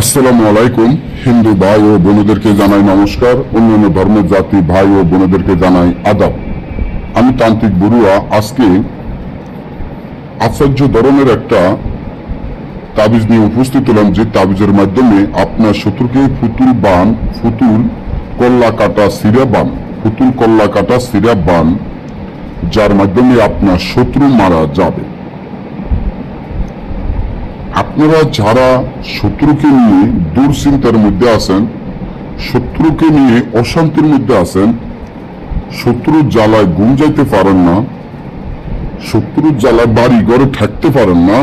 আসসালামু আলাইকুম। হিন্দু ভাই ও বোনদেরকে জানাই নমস্কার। অন্যান্য ধর্মের জাতি, ভাই ও বোনদেরকে জানাই আদাব। আমি তান্ত্রিক বড়ুয়া। আজকে আশ্চর্য ধরনের একটা তাবিজ নিয়ে উপস্থিত হলাম, যে তাবিজের মাধ্যমে আপনার শত্রুকে ফুতুল বান, ফুতুল কল্লা কাটা সিরা বান, ফুতুল কল্লা কাটা সিরা বান, যার মাধ্যমে আপনার শত্রু মারা যাবে। আপনারা যারা শত্রুকে নিয়ে দুশ্চিন্তার মধ্যে আছেন, শত্রুকে নিয়ে অশান্তির মধ্যে আছেন শত্রুর জ্বালায় ঘুম যাইতে পারেন না শত্রুর জ্বালায় বাড়ি ঘরে থাকতে পারেন না,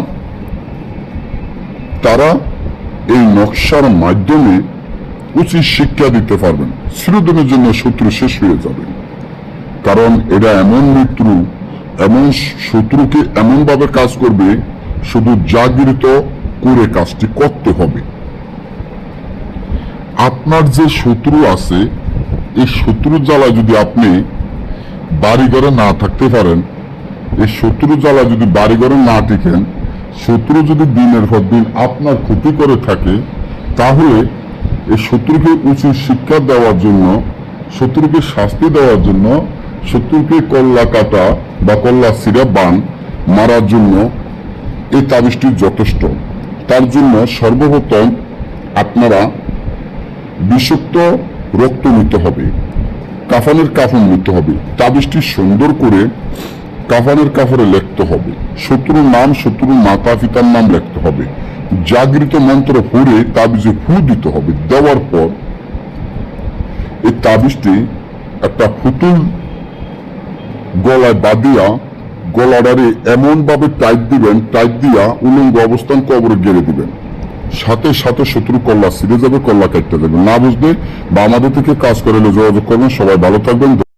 তারা এই নকশার মাধ্যমে উচিত শিক্ষা দিতে পারবেন। চিরদিনের জন্য শত্রু শেষ হয়ে যাবে। কারণ এরা এমন মৃত্যু, এমন শত্রুকে এমন ভাবে কাজ করবে শুধু জাগৃত করে কাজটি করতে হবে। আপনার যে শত্রু আছে, এই শত্রু জ্বালা যদি আপনি বাড়িঘরে না থাকতে পারেন, এই শত্রু জ্বালা যদি বাড়িঘরে না টিকেন, শত্রু যদি দিনের পর দিন আপনার ক্ষতি করে থাকে, তাহলে এই শত্রুকে উচিত শিক্ষা দেওয়ার জন্য, শত্রুকে শাস্তি দেওয়ার জন্য, শত্রুকে কল্লা কাটা বা কল্লা সিরা বান মারার জন্য এই তাবিজটি যথেষ্ট। তার জন্য সর্বপ্রথম আপনারা বিষাক্ত রক্ত নিতে হবে, কাফানের কাফন নিতে হবে। তাবিজটি সুন্দর করে কাফানের কাপড়ে লিখতে হবে। শত্রুর নাম, শত্রুর মাতা, পিতার নাম লিখতে হবে। জাগৃত মন্ত্র পড়ে তাবিজে ফু দিতে হবে। দেওয়ার পর এই তাবিজটি একটা ফুতুল গলায় বাঁধিয়া গলাডারে এমন ভাবে টাইট দিবেন টাইট দিয়া উলঙ্গ অবস্থান কবরে গেড়ে দিবেন। সাথে সাথে শত্রু কল্লা সিরে যাবে, কল্লা কাটতে যাবে। না বুঝলে বা আমাদের থেকে কাজ করে যোগাযোগ করবেন। সবাই ভালো থাকবেন।